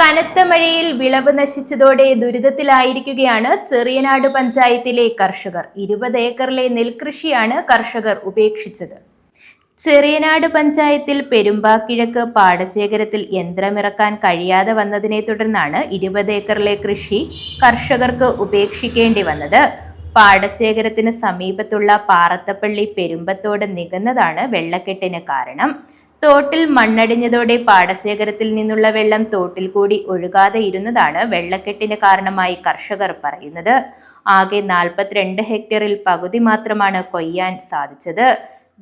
കനത്ത മഴയിൽ വിളവ് നശിച്ചതോടെ ദുരിതത്തിലായിരിക്കുകയാണ് ചെറിയനാട് പഞ്ചായത്തിലെ കർഷകർ. ഇരുപത് ഏക്കറിലെ നെൽകൃഷിയാണ് കർഷകർ ഉപേക്ഷിച്ചത്. ചെറിയനാട് പഞ്ചായത്തിൽ പെരുമ്പാക്കിഴക്ക് പാടശേഖരത്തിൽ യന്ത്രമിറക്കാൻ കഴിയാതെ വന്നതിനെ തുടർന്നാണ് ഇരുപത് ഏക്കറിലെ കൃഷി കർഷകർക്ക് ഉപേക്ഷിക്കേണ്ടി വന്നത്. പാടശേഖരത്തിന് സമീപത്തുള്ള പാറത്തപ്പള്ളി പെരുമ്പത്തോട് നികന്നതാണ് വെള്ളക്കെട്ടിന് കാരണം. തോട്ടിൽ മണ്ണടിഞ്ഞതോടെ പാടശേഖരത്തിൽ നിന്നുള്ള വെള്ളം തോട്ടിൽ കൂടി ഒഴുകാതെ ഇരുന്നതാണ് വെള്ളക്കെട്ടിന് കാരണമായി കർഷകർ പറയുന്നത്. ആകെ നാൽപ്പത്തിരണ്ട് ഹെക്ടറിൽ പകുതി മാത്രമാണ് കൊയ്യാൻ സാധിച്ചത്.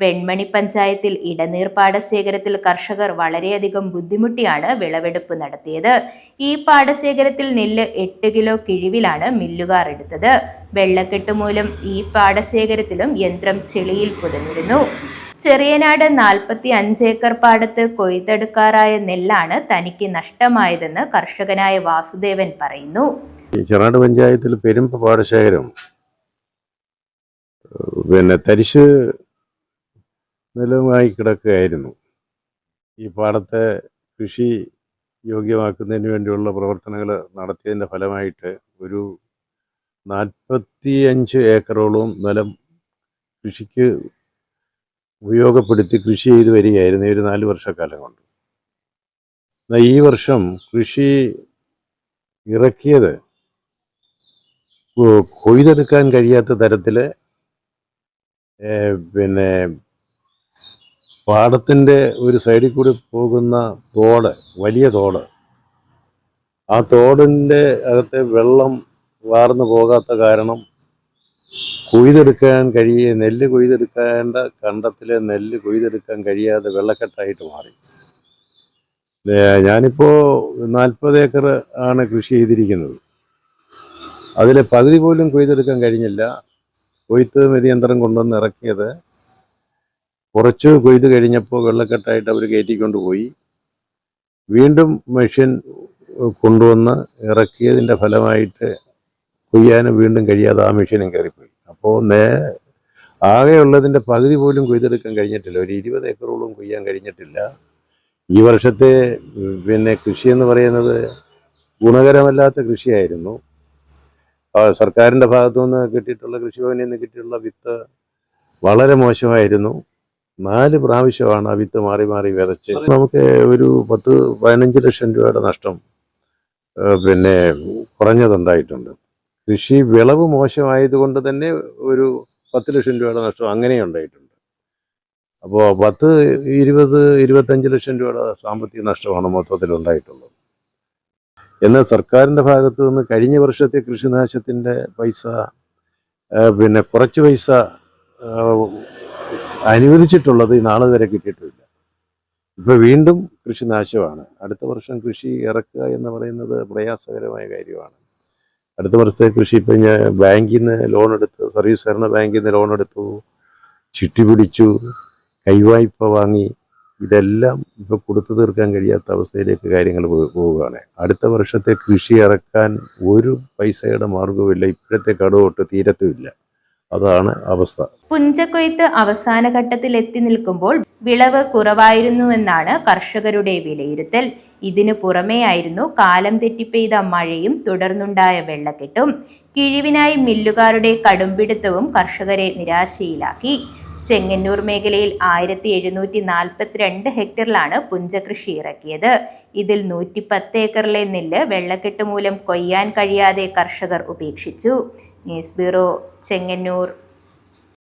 വെൺമണി പഞ്ചായത്തിൽ ഇടനീർ പാടശേഖരത്തിൽ കർഷകർ വളരെയധികം ബുദ്ധിമുട്ടിയാണ് വിളവെടുപ്പ് നടത്തിയത്. ഈ പാടശേഖരത്തിൽ നെല്ല് എട്ട് കിലോ കിഴിവിലാണ് മില്ലുകാർ എടുത്തത്. വെള്ളക്കെട്ട് മൂലം ഈ പാടശേഖരത്തിലും യന്ത്രം ചെളിയിൽ പുതഞ്ഞിരുന്നു ചെറിയനാട് നാൽപ്പത്തി അഞ്ച് ഏക്കർ പാടത്ത് കൊയ്തെടുക്കാറായ നെല്ലാണ് തനിക്ക് നഷ്ടമായതെന്ന് കർഷകനായ വാസുദേവൻ പറയുന്നു. ചെറുനാട് പഞ്ചായത്തിൽ പെരുമ്പ പാടശേഖരം പിന്നെ തരിശ് നിലവുമായി കിടക്കുകയായിരുന്നു. ഈ പാടത്തെ കൃഷി യോഗ്യമാക്കുന്നതിന് വേണ്ടിയുള്ള പ്രവർത്തനങ്ങൾ നടത്തിയതിന്റെ ഫലമായിട്ട് ഒരു നാൽപ്പത്തി അഞ്ച് ഏക്കറോളം നിലം കൃഷിക്ക് ഉപയോഗപ്പെടുത്തി കൃഷി ചെയ്തു വരികയായിരുന്നു ഒരു നാല് വർഷക്കാലം കൊണ്ട്. എന്നാൽ ഈ വർഷം കൃഷി ഇറക്കിയത് കൊയ്തെടുക്കാൻ കഴിയാത്ത തരത്തിൽ പിന്നെ പാടത്തിന്റെ ഒരു സൈഡിൽ കൂടി പോകുന്ന തോട് വലിയ തോട്. ആ തോടിന്റെ അകത്തെ വെള്ളം വാർന്നു പോകാത്ത കാരണം കൊയ്തെടുക്കാൻ കഴിയ നെല്ല് കൊയ്തെടുക്കേണ്ട കണ്ടത്തിലെ നെല്ല് കൊയ്തെടുക്കാൻ കഴിയാതെ വെള്ളക്കെട്ടായിട്ട് മാറി. ഞാനിപ്പോൾ നാൽപ്പത് ഏക്കർ ആണ് കൃഷി ചെയ്തിരിക്കുന്നത്. അതിലെ പകുതി പോലും കൊയ്തെടുക്കാൻ കഴിഞ്ഞില്ല. കൊയ്ത്ത് മെതിയന്ത്രം കൊണ്ടുവന്ന് ഇറക്കിയത്. കുറച്ച് കൊയ്ത് കഴിഞ്ഞപ്പോൾ വെള്ളക്കെട്ടായിട്ട് അവർ കയറ്റിക്കൊണ്ട് പോയി. വീണ്ടും മെഷീൻ കൊണ്ടുവന്ന് ഇറക്കിയതിന്റെ ഫലമായിട്ട് കൊയ്യാനും വീണ്ടും കഴിയാതെ ആ മെഷീനും കയറിപ്പോയി. അപ്പോൾ നേ ആകെയുള്ളതിന്റെ പകുതി പോലും കൊയ്തെടുക്കാൻ കഴിഞ്ഞിട്ടില്ല. ഒരു ഇരുപത് ഏക്കറോളം കൊയ്യാൻ കഴിഞ്ഞിട്ടില്ല. ഈ വർഷത്തെ പിന്നെ കൃഷി എന്ന് പറയുന്നത് ഗുണകരമല്ലാത്ത കൃഷിയായിരുന്നു. സർക്കാരിന്റെ ഭാഗത്തു നിന്ന് കിട്ടിയിട്ടുള്ള കൃഷിഭവനിൽ നിന്ന് കിട്ടിയിട്ടുള്ള വിത്ത് വളരെ മോശമായിരുന്നു. നാല് പ്രാവശ്യമാണ് ആ വിത്ത് മാറി മാറി വിതച്ച്. നമുക്ക് ഒരു പത്ത് പതിനഞ്ച് ലക്ഷം രൂപയുടെ നഷ്ടം പിന്നെ കുറഞ്ഞതുണ്ടായിട്ടുണ്ട്. കൃഷി വിളവ് മോശമായതുകൊണ്ട് തന്നെ ഒരു പത്ത് ലക്ഷം രൂപയുടെ നഷ്ടം അങ്ങനെ ഉണ്ടായിട്ടുണ്ട്. അപ്പോൾ പത്ത് ഇരുപത് ഇരുപത്തഞ്ച് ലക്ഷം രൂപയുടെ സാമ്പത്തിക നഷ്ടമാണ് മൊത്തത്തിൽ ഉണ്ടായിട്ടുള്ളത്. എന്നാൽ സർക്കാരിന്റെ ഭാഗത്തു നിന്ന് കഴിഞ്ഞ വർഷത്തെ കൃഷിനാശത്തിന്റെ പൈസ പിന്നെ കുറച്ച് പൈസ അനുവദിച്ചിട്ടുള്ളത് ഈ നാളെ വരെ കിട്ടിയിട്ടില്ല. ഇപ്പോൾ വീണ്ടും കൃഷിനാശമാണ് അടുത്ത വർഷം കൃഷി ഇറക്കുക എന്ന് പറയുന്നത് പ്രയാസകരമായ കാര്യമാണ്. അടുത്ത വർഷത്തെ കൃഷി ഇപ്പം ഞാൻ ബാങ്കിൽ നിന്ന് ലോൺ എടുത്തു സർവീസ് സഹകരണ ബാങ്കിൽ നിന്ന് ലോൺ എടുത്തു. ചിട്ടി പിടിച്ചു കൈവായ്പ വാങ്ങി. ഇതെല്ലാം ഇപ്പോൾ കൊടുത്തു തീർക്കാൻ കഴിയാത്ത അവസ്ഥയിലേക്ക് കാര്യങ്ങൾ പോവുകയാണ്. അടുത്ത വർഷത്തെ കൃഷി ഇറക്കാൻ ഒരു പൈസയുടെ മാർഗവുമില്ല ഇപ്പോഴത്തെ കടവൊട്ട് തീരത്തുമില്ല. അതാണ് അവസ്ഥ. പുഞ്ചക്കൊയ്ത്ത് അവസാന ഘട്ടത്തിൽ എത്തി നിൽക്കുമ്പോൾ വിളവ് കുറവായിരുന്നുവെന്നാണ് കർഷകരുടെ വിലയിരുത്തൽ. ഇതിനു പുറമെയായിരുന്നു കാലം തെറ്റി പെയ്ത മഴയും തുടർന്നുണ്ടായ വെള്ളക്കെട്ടും. കിഴിവിനായി മില്ലുകാരുടെ കടുംപിടുത്തവും കർഷകരെ നിരാശയിലാക്കി. ചെങ്ങന്നൂർ മേഖലയിൽ ആയിരത്തി എഴുന്നൂറ്റി നാൽപ്പത്തിരണ്ട് ഹെക്ടറിലാണ് പുഞ്ചകൃഷി ഇറക്കിയത്. ഇതിൽ നൂറ്റി പത്ത് ഏക്കറിലെ നെല്ല് വെള്ളക്കെട്ട് മൂലം കൊയ്യാൻ കഴിയാതെ കർഷകർ ഉപേക്ഷിച്ചു. News bureau Chengannur.